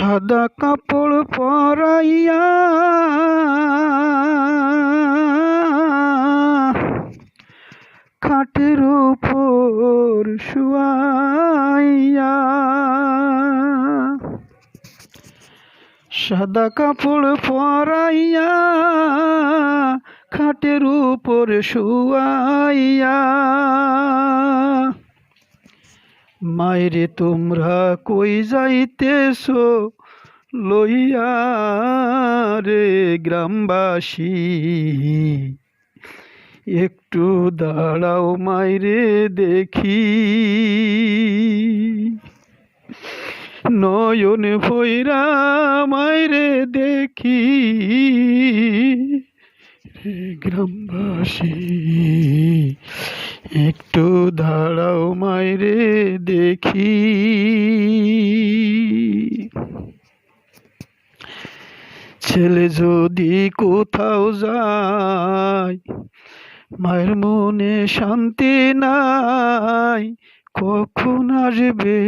সাদা কাপড় পরাইয়া খাটের উপর শুয়াইয়া সাদা কাপড় পরাইয়া খাটের উপর শুয়াইয়া মায়েরে তোমরা কই যাইতেছ? লইয়া রে গ্রামবাসী, একটু দাঁড়াও মাইরে দেখি। নয়ন ভৈরা মাইরে দেখি গ্রামবাসী। একটু দাঁড়াও মাইরে দেখি। ছেলে যদি কোথাও যায়, মায়ের মনে শান্তি নাই, কখন আসবে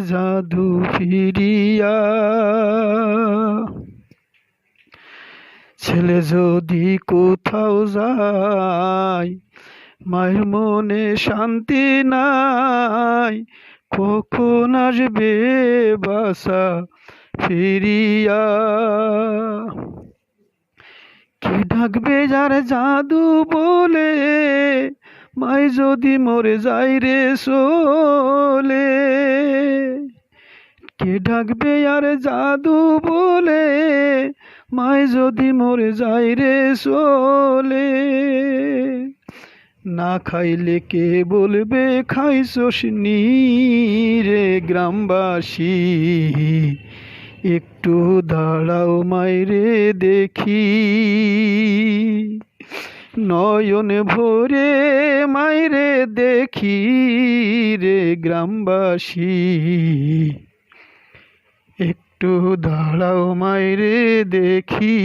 জাদু ফিরিয়া? ছেলে যদি কোথাও যায় মায়ের মনে শান্তি নাই। কখন আসবে বাসা ফিরিয়া? কে ডাকবে যার জাদু বলে? মাই যদি মরে যাই রে সোলে কে ডাকবে আর জাদু বলে? মাই যদি মরে যাই রে সোলে না খাইলে কে বলবে খাইছস রে গ্রামবাসী। একটু দাঁড়াও মাইরে দেখি। নয়ন ভরে মাইরে দেখি রে গ্রামবাসী। একটু দাঁড়াও মাইরে দেখি।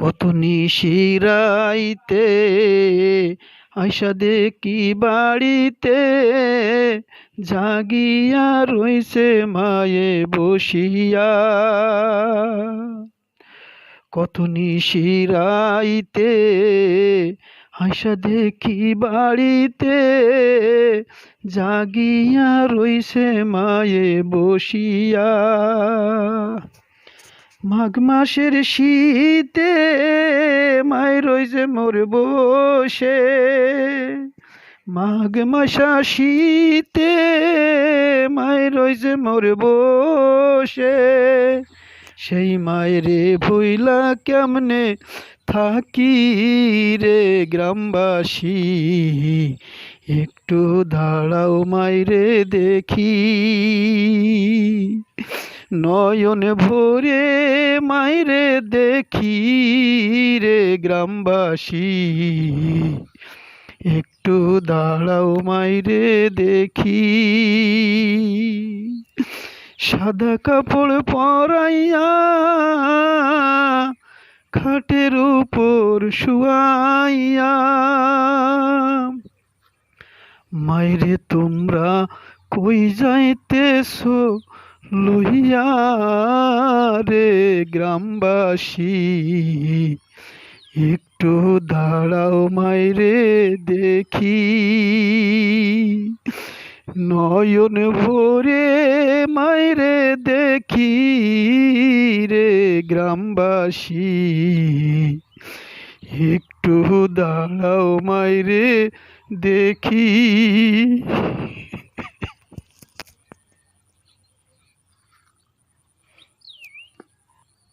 কত নিশিরাইতে, আয়সা দেখি বাড়িতে জাগিয়া রইছে মায়ে বসিয়া। কত নিশিরাইতে, আয়সা দেখি বাড়িতে জাগিয়া রইছে মায়ে বসিয়া। মাঘ মাসের শীতে মাই রইছে মোর বসে। মাঘ মাসা শীতে মাই রইছে মোর বসে। সেই মায়েরে ভইলা কেমনে থাকি রে গ্রামবাসী? একটু দাঁড়াও মাইরে দেখি। নয়ন ভরে মাইরে দেখি রে গ্রামবাসী। একটু দাঁড়াও মাইরে দেখি। সাদা কাপড় পরাইয়া খাটের উপর শুয়াইয়া, মাইরে তোমরা কই যাইতেছো? লইয়া রে গ্রামবাসী, একটু দাঁড়াও মাইরে দেখি। নয়ন ভরে মাইরে দেখি রে গ্রামবাসী, একটু দাঁড়াও মাইরে দেখি।